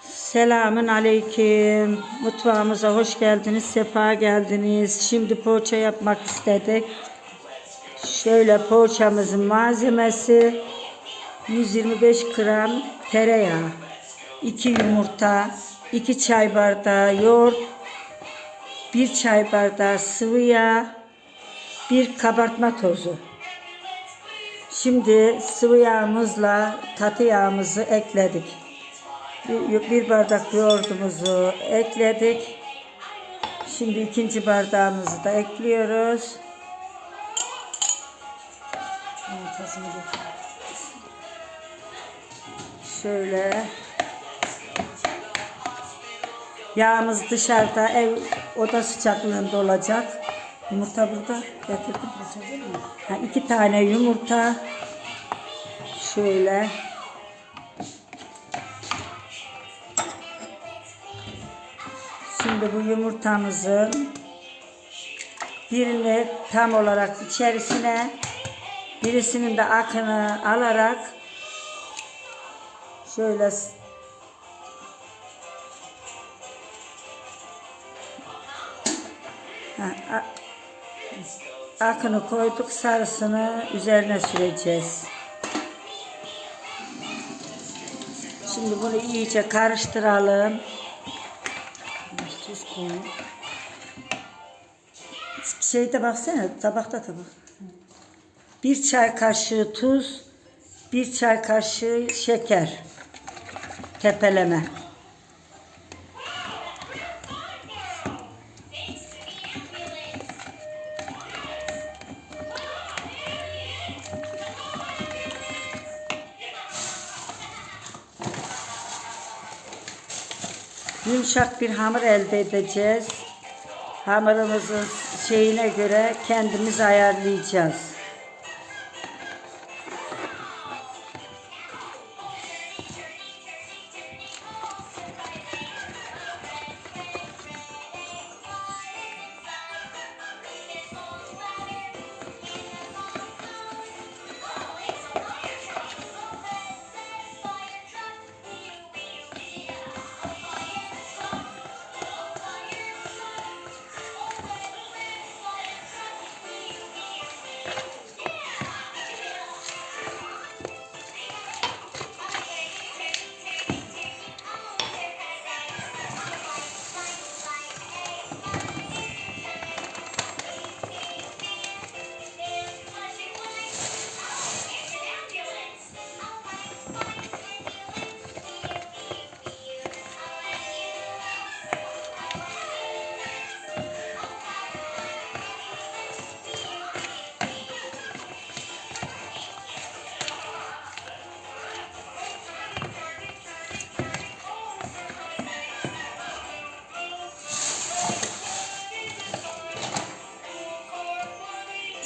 Selamün aleyküm. Mutfağımıza hoş geldiniz, sefa geldiniz. Şimdi poğaça yapmak istedik. Şöyle poğaçamızın malzemesi 125 gram tereyağı, 2 yumurta, 2 çay bardağı yoğurt, 1 çay bardağı sıvı yağ, 1 kabartma tozu. Şimdi sıvı yağımızla katı yağımızı ekledik. Bir, bir bardak yoğurdumuzu ekledik. Şimdi ikinci bardağımızı da ekliyoruz. Şöyle. Yağımız dışarıda ev oda sıcaklığında olacak. Yumurta burada getirdim. Ha, iki tane yumurta. Şöyle. Şimdi bu yumurtamızın birini tam olarak içerisine birisinin de akını alarak şöyle akını koyduk sarısını üzerine süreceğiz. Şimdi bunu iyice karıştıralım. Tuz koy. Şeyde baksana tabakta tabak. Bir çay kaşığı tuz, bir çay kaşığı şeker. Tepeleme. Yumuşak bir hamur elde edeceğiz. Hamurumuzun şeyine göre kendimiz ayarlayacağız.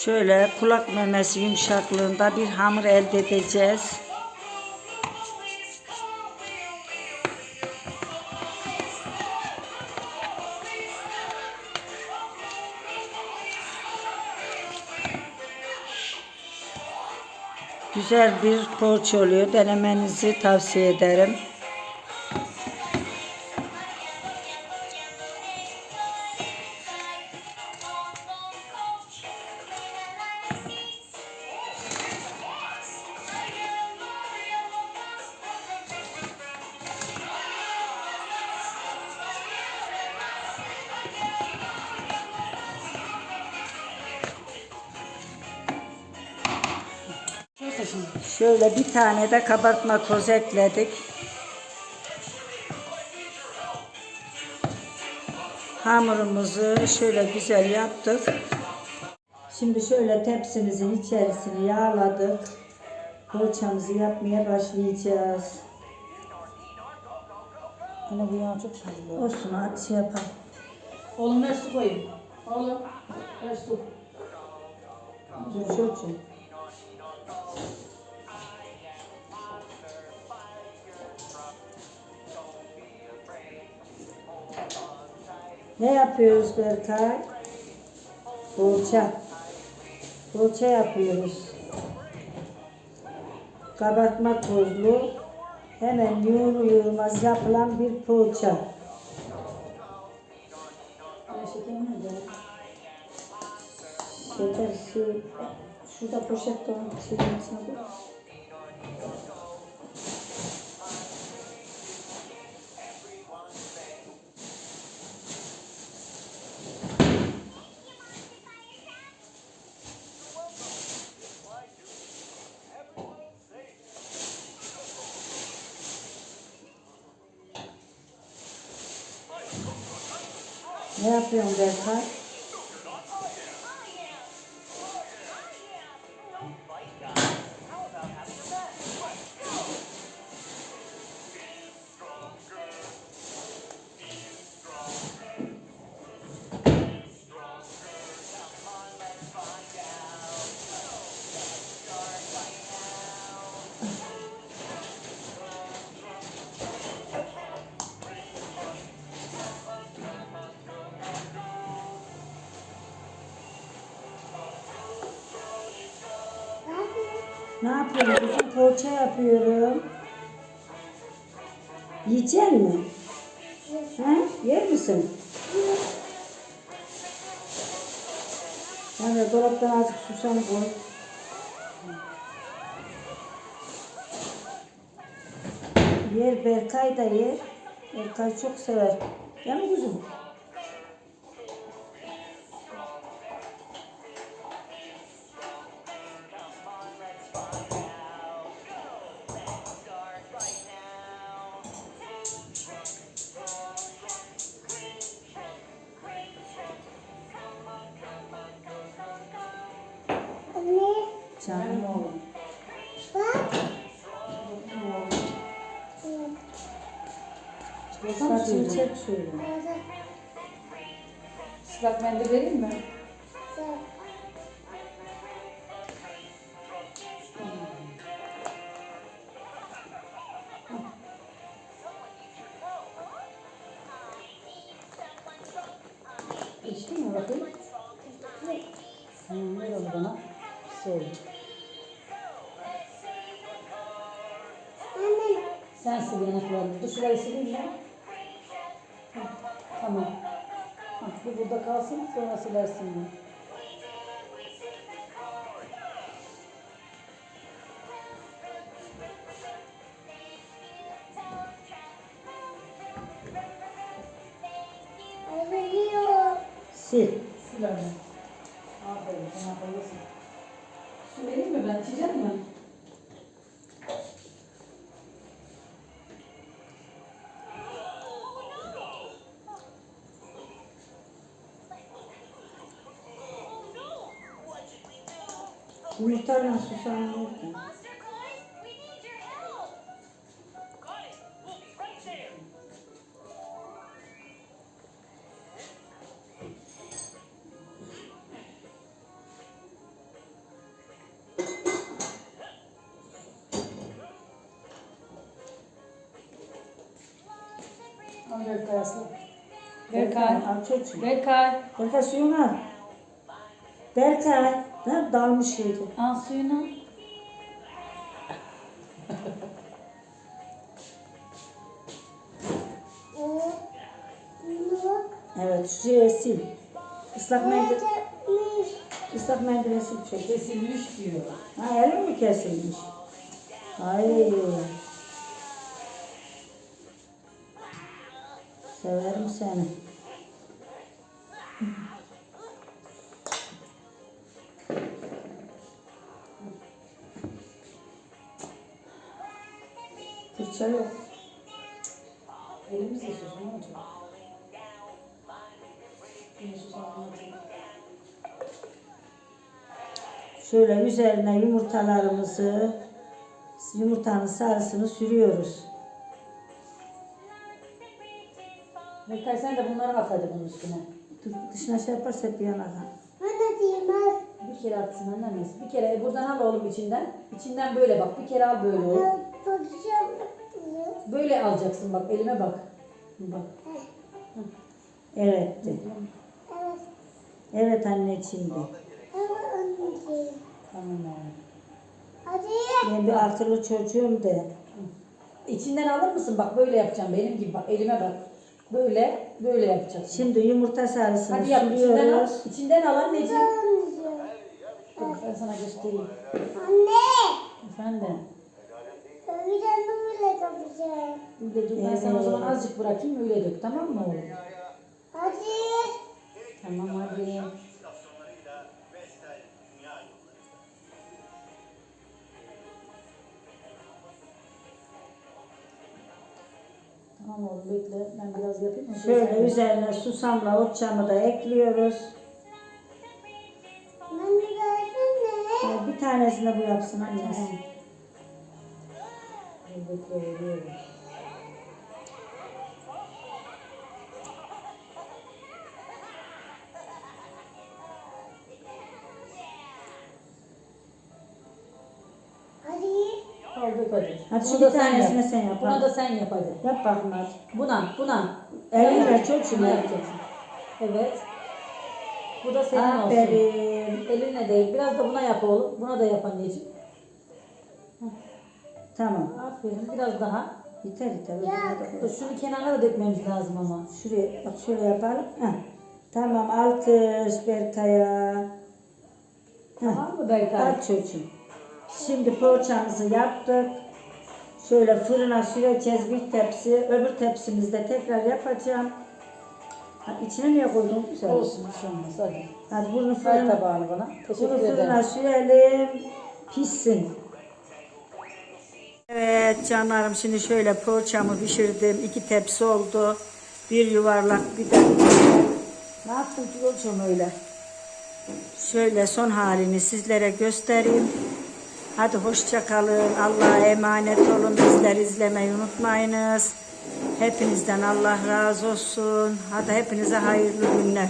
Şöyle kulak memesi yumuşaklığında bir hamur elde edeceğiz. Güzel bir poğaça oluyor. Denemenizi tavsiye ederim. Şimdi. Şöyle bir tane de kabartma tozu ekledik. Hamurumuzu şöyle güzel yaptık. Şimdi şöyle tepsimizin içerisini yağladık. Poğaçamızı yapmaya başlayacağız. Ana bu yağ çok fazla. Olsun hadi şey yapalım. Oğlum ver su koyayım. Oğlum ver su. Dur çocuğum. Ne yapıyoruz Berkay? Poğaça. Poğaça yapıyoruz. Kabartma tozlu Hemen yoğur yoğurmaz yapılan bir poğaça. Şeker şey, şurada poşet var. Şeyin içine koy. Ne yapıyorsun Berkay? Ne yapıyorum kızım? Poğaça yapıyorum. Yiyecek mi? Ha? Yer misin? Evet, dolaptan azıcık susam koy. Yer Berkay da yer. Berkay çok sever. Değil mi kuzum? Canım oğlum. Saçını çek şöyle. Islak mendil vereyim mi? İçtin mi bakayım? Hı, ver onu bana. Söyle. Şurayı sileyim ben. Hı, Tamam. Ha, bu burada kalsın sonra silersin bunu. Right there! Al Berkay aslı. Berkay. Berkay. Berkay suyunu al. Berkay. Ne dalmış şeydi. Al suyunu. Evet şuraya sil. Islak mendil. Islak mendile sil çocuğum. Kesilmiş diyor. Ha elin mi kesilmiş? Ay. Severim seni. Fırça yok. Elimizle susun ne olacak? Şöyle üzerine yumurtalarımızı, yumurtanın sarısını sürüyoruz. Berkay sen de bunları at hadi bunun üstüne. Dur, Dışına şey yaparsa bir yana. Bir kere atsın annemiz. Bir kere buradan al oğlum içinden. İçinden böyle bak. Bir kere al böyle oğlum. Böyle alacaksın bak. Elime bak. Bak. Evet. de. Evet anneciğim de. Tamam oğlum. Ben bir akıllı çocuğum de. içinden alır mısın? Bak böyle yapacağım benim gibi bak elime bak. Böyle böyle yapacaksın. Şimdi yumurta sarısını Hadi yap içinden al. sürüyoruz. İçinden al anneciğim. Dur ben sana göstereyim. Anne, Efendim. öğlen böyle dur ben sana o zaman azıcık bırakayım öyle dök tamam mı oğlum? Hadi. Tamam hadi. Tamam oğlum bekle ben biraz yapayım. Şöyle sen- üzerine susamla ot çamı da ekliyoruz. Bir tanesini bu yapsın annesi. Dur, Bekle hadi. Bunu şu da bir tanesini sen yap, Buna hadi. da sen yap hadi. Yap bakayım hadi. Buna, buna. Elinle çocuğum Şunu yap. yapacaksın. Evet. Bu da senin olsun. Aferin. Elinle değil. Biraz da buna yap oğlum. Buna da yap anneciğim. Tamam. Aferin. Biraz daha. Yeter yeter. Öbürüne de Dur, şunu kenara da dökmemiz lazım ama. Şuraya bak şöyle yapalım. Heh. Tamam alkış Berkay'a. Heh. Tamam mı Berkay? Hadi çocuğum. Şimdi poğaçamızı yaptık. Şöyle fırına süreceğiz bir tepsi. Öbür tepsimizde tekrar yapacağım. Ha, içine niye koydun? Güzel. Olsun bir şey olmaz hadi. Hadi bunu Ver fırına, tabağını bana. bunu Teşekkür fırına ederim. sürelim. Pişsin. Evet canlarım şimdi şöyle poğaçamı pişirdim. İki tepsi oldu. Bir yuvarlak bir de ne yaptın ki öyle? Şöyle son halini sizlere göstereyim. Hadi hoşça kalın. Allah'a emanet olun. Bizleri izlemeyi unutmayınız. Hepinizden Allah razı olsun. Hadi hepinize hayırlı günler.